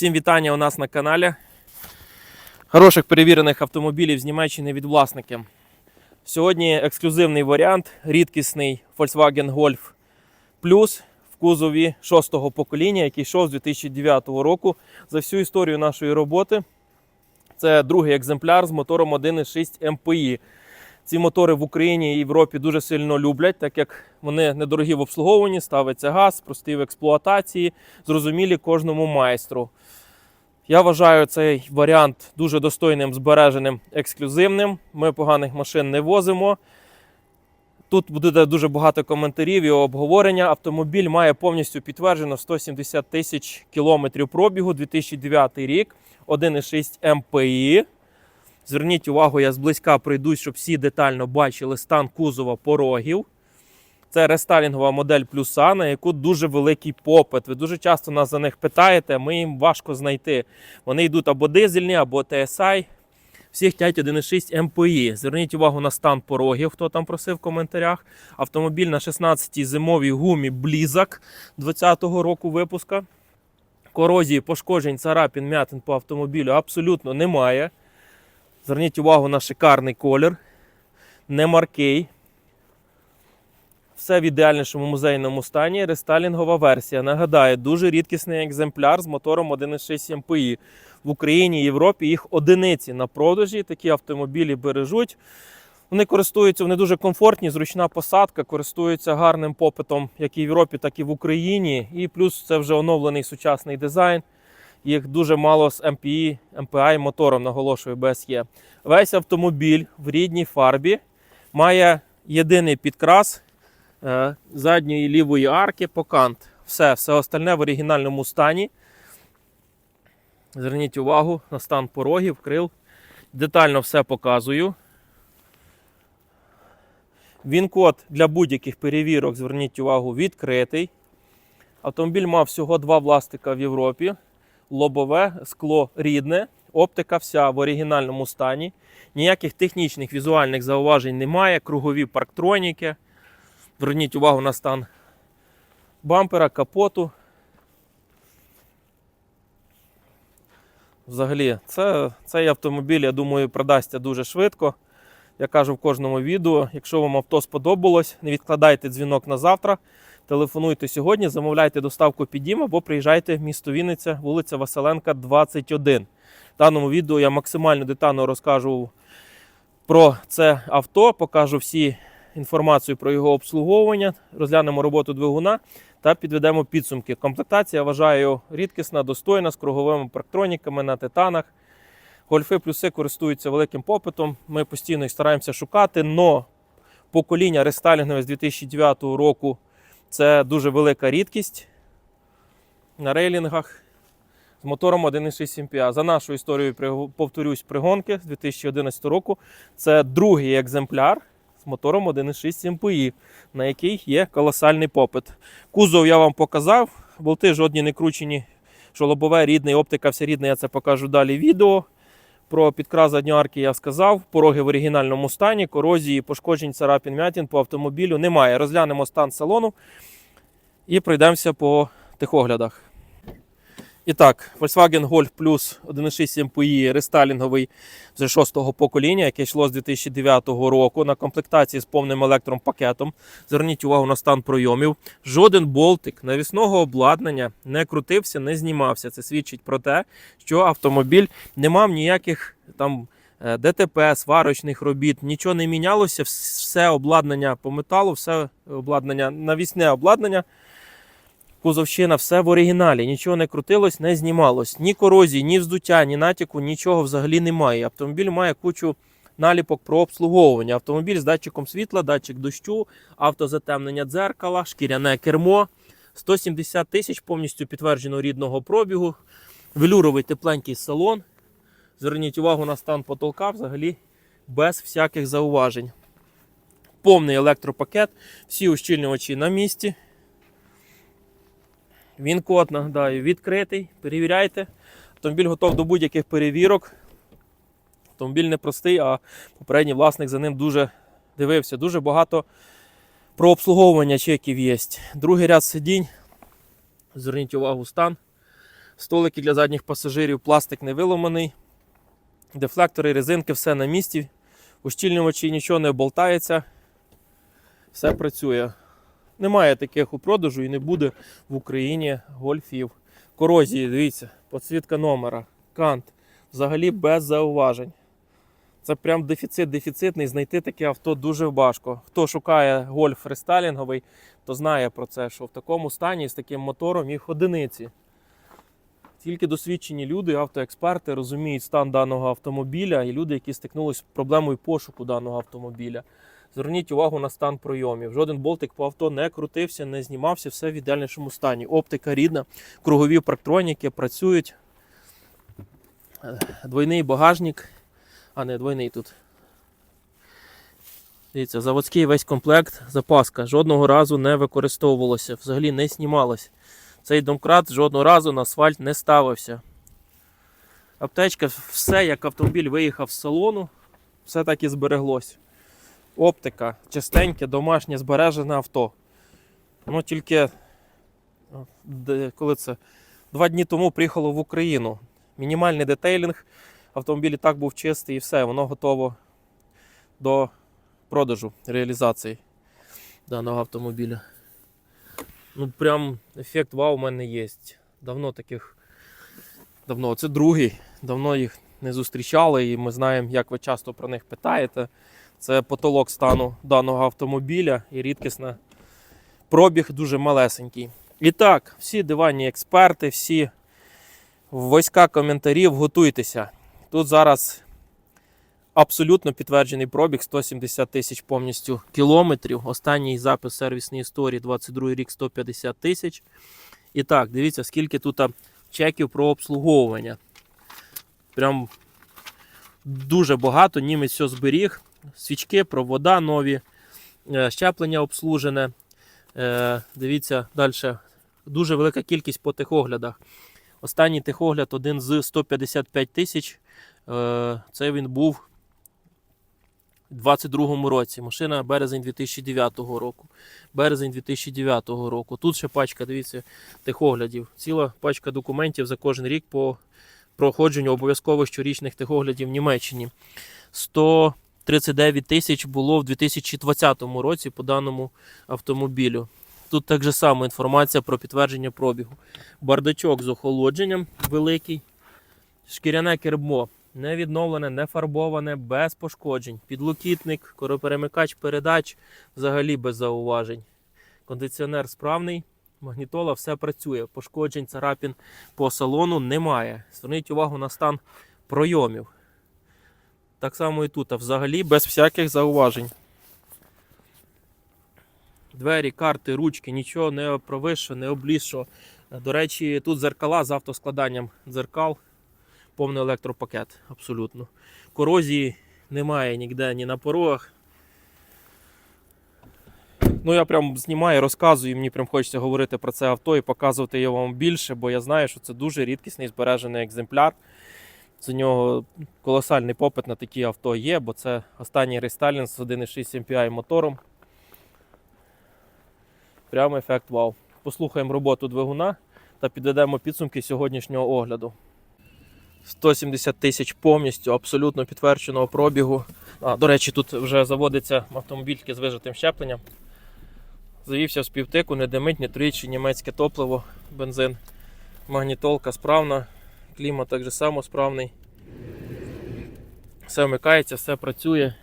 Всім вітання у нас на каналі. Хороших перевірених автомобілів з Німеччини від власників. Сьогодні ексклюзивний варіант, рідкісний Volkswagen Golf Plus в кузові шостого покоління, який йшов з 2009 року. За всю історію нашої роботи це другий екземпляр з мотором 1.6 MPI. Ці мотори в Україні і Європі дуже сильно люблять, так як вони недорогі в обслуговуванні, ставиться газ, прості в експлуатації, зрозумілі кожному майстру. Я вважаю цей варіант дуже достойним, збереженим, ексклюзивним. Ми поганих машин не возимо. Тут буде дуже багато коментарів і обговорення. Автомобіль має повністю підтверджено 170 тисяч кілометрів пробігу, 2009 рік, 1,6 МПІ. Зверніть увагу, я зблизька пройдусь, щоб всі детально бачили стан кузова порогів. Це рестайлінгова модель плюса, на яку дуже великий попит. Ви дуже часто нас за них питаєте, ми їм важко знайти. Вони йдуть або дизельні, або TSI. Всі хочуть 1,6 MPI. Зверніть увагу на стан порогів, хто там просив в коментарях. Автомобіль на 16-й зимовій гумі Blizzak 20-го року випуска. Корозії, пошкоджень, царапін, м'ятин по автомобілю абсолютно немає. Зверніть увагу на шикарний колір. Не маркий. Все в ідеальнішому музейному стані. Рестайлінгова версія. Нагадаю, дуже рідкісний екземпляр з мотором 1,6 MPI. В Україні і Європі їх одиниці на продажі. Такі автомобілі бережуть. Вони користуються, вони дуже комфортні, зручна посадка, користуються гарним попитом як і в Європі, так і в Україні. І плюс це вже оновлений сучасний дизайн. Їх дуже мало з MPI, MPI мотором, наголошую, є. Весь автомобіль в рідній фарбі має єдиний підкрас е, задньої лівої арки покант. Все, все остальне в оригінальному стані. Зверніть увагу на стан порогів, крил. Детально все показую. Він код для будь-яких перевірок, зверніть увагу, відкритий. Автомобіль мав всього два власника в Європі. Лобове скло рідне, оптика вся в оригінальному стані. Ніяких технічних візуальних зауважень немає. Кругові парктроніки. Зверніть увагу на стан бампера, капоту. Взагалі, це, цей автомобіль, я думаю, продасться дуже швидко. Я кажу в кожному відео, якщо вам авто сподобалось, не відкладайте дзвінок на завтра. Телефонуйте сьогодні, замовляйте доставку під або приїжджайте в місто Вінниця, вулиця Василенка, 21. В даному відео я максимально детально розкажу про це авто, покажу всі інформацію про його обслуговування, розглянемо роботу двигуна та підведемо підсумки. Комплектація вважаю рідкісна, достойна з круговими парктроніками на титанах. Гольфи плюси користуються великим попитом. Ми постійно їх стараємося шукати, но покоління рестайлінгове з 2009 року це дуже велика рідкість на рейлінгах з мотором 1,6 MPA. За нашу історію повторюсь пригонки з 2011 року. Це другий екземпляр з мотором 1,6 MPI, на який є колосальний попит. Кузов я вам показав, болти жодні не кручені, що лобове рідний, оптика вся рідна, я це покажу далі відео. Про підкрас задньої арки я сказав. Пороги в оригінальному стані, корозії, пошкоджень, царапін, м'ятін по автомобілю немає. Розглянемо стан салону і пройдемося по техоглядах. І так, Volkswagen Golf Plus 1.6 MPI рестайлінговий вже шостого покоління, яке йшло з 2009 року на комплектації з повним електропакетом. Зверніть увагу на стан пройомів. Жоден болтик навісного обладнання не крутився, не знімався. Це свідчить про те, що автомобіль не мав ніяких там е, ДТП, сварочних робіт, нічого не мінялося, все обладнання по металу, все обладнання, навісне обладнання. Кузовщина, все в оригіналі, нічого не крутилось, не знімалось. Ні корозії, ні вздуття, ні натяку, нічого взагалі немає. Автомобіль має кучу наліпок про обслуговування. Автомобіль з датчиком світла, датчик дощу, автозатемнення дзеркала, шкіряне кермо. 170 тисяч повністю підтверджено рідного пробігу. Велюровий тепленький салон. Зверніть увагу на стан потолка взагалі без всяких зауважень. Повний електропакет, всі ущільнювачі на місці. Він код, нагадаю, відкритий. Перевіряйте. Автомобіль готов до будь-яких перевірок. Автомобіль не простий, а попередній власник за ним дуже дивився. Дуже багато про обслуговування чеків є. Другий ряд сидінь. Зверніть увагу, стан. Столики для задніх пасажирів, пластик не виломаний. Дефлектори, резинки, все на місці. Ущільнювачі нічого не болтається. Все працює. Немає таких у продажу і не буде в Україні гольфів. Корозії, дивіться, підсвітка номера, кант. Взагалі без зауважень. Це прям дефіцит дефіцитний. Знайти таке авто дуже важко. Хто шукає гольф рестайлінговий, то знає про це, що в такому стані з таким мотором їх одиниці. Тільки досвідчені люди, автоексперти розуміють стан даного автомобіля і люди, які стикнулися з проблемою пошуку даного автомобіля. Зверніть увагу на стан пройомів. Жоден болтик по авто не крутився, не знімався, все в ідеальнішому стані. Оптика рідна, кругові парктроніки працюють. Е, Двойний багажник, а не двойний тут. Дивіться, заводський весь комплект, запаска жодного разу не використовувалося, взагалі не знімалось. Цей домкрат жодного разу на асфальт не ставився. Аптечка, все, як автомобіль виїхав з салону, все так і збереглось. Оптика, чистеньке, домашнє, збережене авто. Ну тільки коли це? Два дні тому приїхало в Україну. Мінімальний детейлінг. Автомобіль і так був чистий і все, воно готово до продажу, реалізації даного автомобіля. Ну, прям ефект вау у мене є. Давно таких. Давно. Це другий. Давно їх не зустрічали, і ми знаємо, як ви часто про них питаєте. Це потолок стану даного автомобіля і рідкісна пробіг дуже малесенький. І так, всі диванні експерти, всі війська коментарів, готуйтеся. Тут зараз абсолютно підтверджений пробіг 170 тисяч повністю кілометрів. Останній запис сервісної історії 22 рік 150 тисяч. І так, дивіться, скільки тут чеків про обслуговування. Прям дуже багато. Німець все зберіг. Свічки, провода нові, е, щеплення обслужене. Е, Дивіться далі. Дуже велика кількість по техоглядах. Останній техогляд один з 155 тисяч. Е, Це він був у 22-му році. Машина березень 2009 року. Березень 2009 року. Тут ще пачка, дивіться, техоглядів. Ціла пачка документів за кожен рік по проходженню обов'язково щорічних техоглядів в Німеччині. 139 тисяч було в 2020 році по даному автомобілю. Тут так же само інформація про підтвердження пробігу. Бардачок з охолодженням великий. Шкіряне кермо не відновлене, не фарбоване, без пошкоджень. Підлокітник, короперемикач передач взагалі без зауважень. Кондиціонер справний, магнітола, все працює. Пошкоджень, царапін по салону немає. Зверніть увагу на стан пройомів. Так само і тут, а взагалі без всяких зауважень. Двері, карти, ручки, нічого не провищо, не облізшо. До речі, тут зеркала з автоскладанням дзеркал, повний електропакет, абсолютно. Корозії немає ніде, ні на порогах. Ну, я прям знімаю, розказую, мені прям хочеться говорити про це авто і показувати його вам більше, бо я знаю, що це дуже рідкісний збережений екземпляр. За нього колосальний попит на такі авто є, бо це останній рестайлінг з 1.6 MPI мотором. Прямо ефект вау. Послухаємо роботу двигуна та підведемо підсумки сьогоднішнього огляду. 170 тисяч повністю абсолютно підтвердженого пробігу. А, до речі, тут вже заводиться автомобіль з вижатим щепленням. Завівся в співтику, не димить, не тричі, німецьке топливо, бензин. Магнітолка справна, клімат так же само справний. Все вмикається, все працює.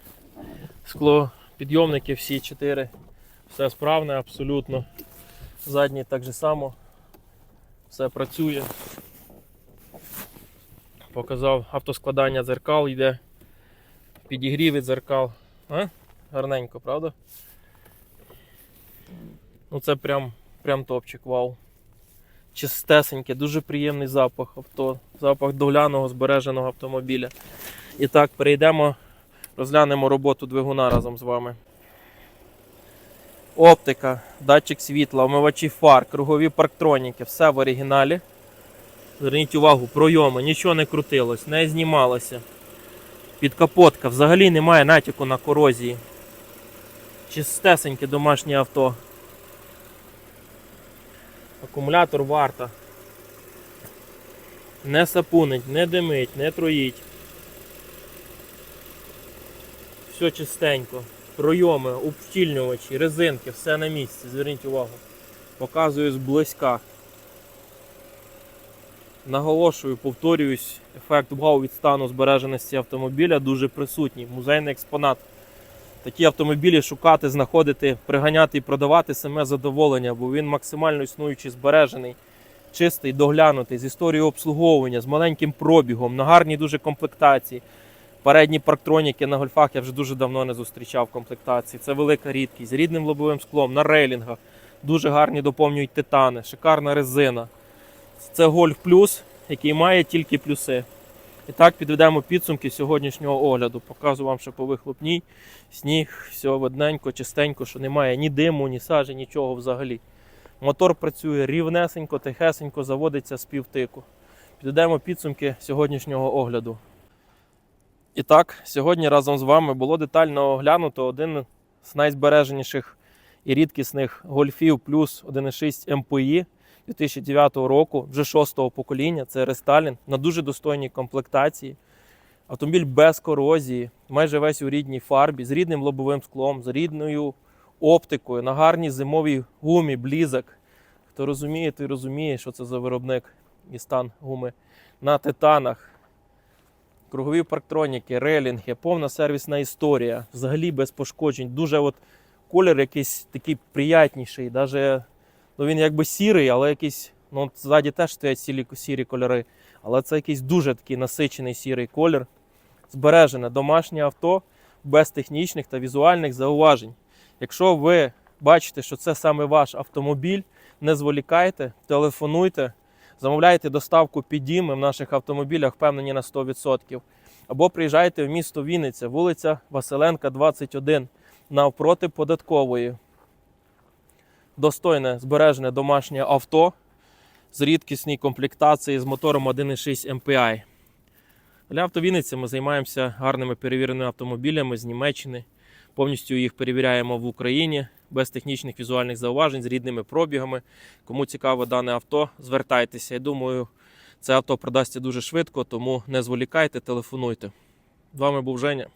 Скло, підйомники всі чотири. Все справне абсолютно. Задній так же само. Все працює. Показав автоскладання дзеркал йде. Підігрів дзеркал. А? Гарненько, правда? Ну це прям, прям топчик, вау. Чистесеньке, дуже приємний запах авто, запах догляного збереженого автомобіля. І так, перейдемо, розглянемо роботу двигуна разом з вами. Оптика, датчик світла, омивачі фар, кругові парктроніки, все в оригіналі. Зверніть увагу, пройоми, нічого не крутилось, не знімалося. Підкапотка, взагалі немає натяку на корозії. Чистесеньке домашнє авто. Акумулятор варта. Не сапунить, не димить, не троїть. Все чистенько. Пройоми, ущільнювачі, резинки, все на місці. Зверніть увагу. Показую зблизька. Наголошую, повторююсь, ефект вау від стану збереженості автомобіля дуже присутній. Музейний експонат. Такі автомобілі шукати, знаходити, приганяти і продавати саме задоволення, бо він максимально існуючий, збережений, чистий, доглянутий, з історією обслуговування, з маленьким пробігом, на гарній дуже комплектації. Передні парктроніки на гольфах я вже дуже давно не зустрічав в комплектації. Це велика рідкість. З рідним лобовим склом, на рейлінгах. Дуже гарні доповнюють титани, шикарна резина. Це Golf Plus, який має тільки плюси. І так підведемо підсумки сьогоднішнього огляду. Показую вам, що по вихлопній сніг, все видненько, чистенько, що немає ні диму, ні сажі, нічого взагалі. Мотор працює рівнесенько, тихесенько, заводиться з півтику. Підведемо підсумки сьогоднішнього огляду. І так, сьогодні разом з вами було детально оглянуто один з найзбереженіших і рідкісних гольфів плюс 1.6 МПІ 2009 року, вже шостого покоління. Це рестайлінг на дуже достойній комплектації. Автомобіль без корозії, майже весь у рідній фарбі, з рідним лобовим склом, з рідною оптикою, на гарній зимовій гумі, блізок. Хто розуміє, той розуміє, що це за виробник і стан гуми. На титанах, кругові парктроніки, релінги, повна сервісна історія, взагалі без пошкоджень. Дуже от колір якийсь такий приятніший, даже, ну він якби сірий, але якийсь, ну ззаді теж стоять сірі, сірі кольори. Але це якийсь дуже такий насичений сірий колір. Збережене домашнє авто без технічних та візуальних зауважень. Якщо ви бачите, що це саме ваш автомобіль, не зволікайте, телефонуйте, замовляйте доставку під в наших автомобілях впевнені на 100%. Або приїжджайте в місто Вінниця, вулиця Василенка, 21, навпроти податкової. Достойне збережене домашнє авто з рідкісній комплектації з мотором 1.6 MPI. Для автовінниці ми займаємося гарними перевіреними автомобілями з Німеччини. Повністю їх перевіряємо в Україні без технічних візуальних зауважень з рідними пробігами. Кому цікаво дане авто, звертайтеся. Я думаю, це авто продасться дуже швидко, тому не зволікайте, телефонуйте. З вами був Женя.